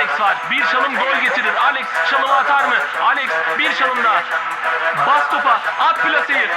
Alex var. Bir çalım gol getirir. Alex çalımı atar mı? Alex bir çalımda. Bas topa. At plaseyi.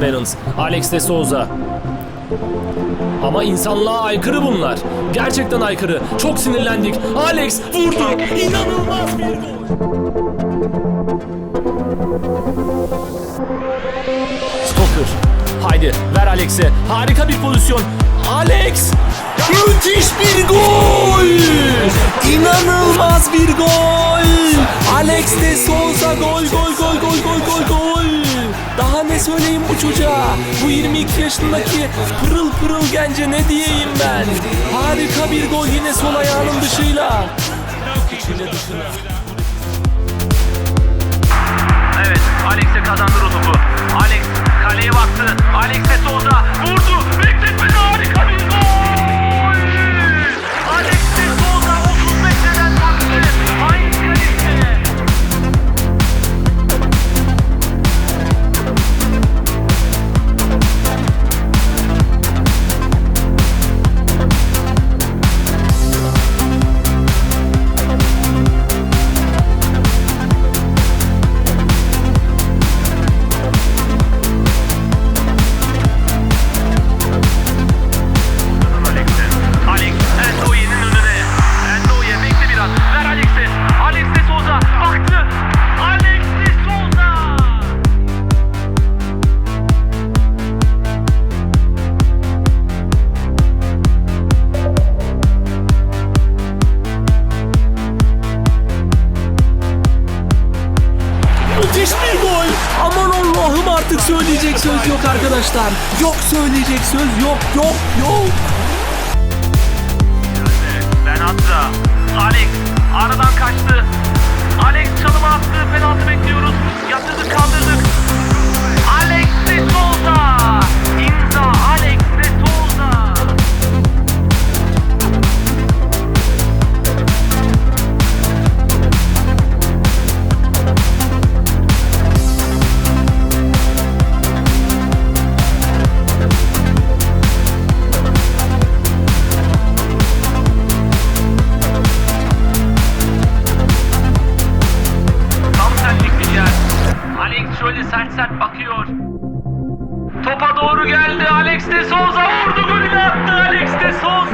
Barons, Alex de Souza. Ama insanlığa aykırı bunlar. Gerçekten aykırı. Çok sinirlendik. Alex vurdu. İnanılmaz bir gol. Stoker. Haydi ver Alex'e. Harika bir pozisyon. Alex! Müthiş bir gol! İnanılmaz bir gol! Alex de Souza gol gol gol gol gol gol gol! Söyleyeyim bu çocuğa? Bu 22 yaşındaki pırıl pırıl gence ne diyeyim ben? Harika bir gol yine sol ayağının dışıyla. İçine dışına. Evet, Alex'e kazandırdı topu. Alex Müthiş bir gol. Aman Allah'ım artık söyleyecek söz yok arkadaşlar. Yok söyleyecek söz yok yok yok. Sert sert bakıyor. Topa doğru geldi. Alex de Souza vurdu. Golünü attı Alex de Souza.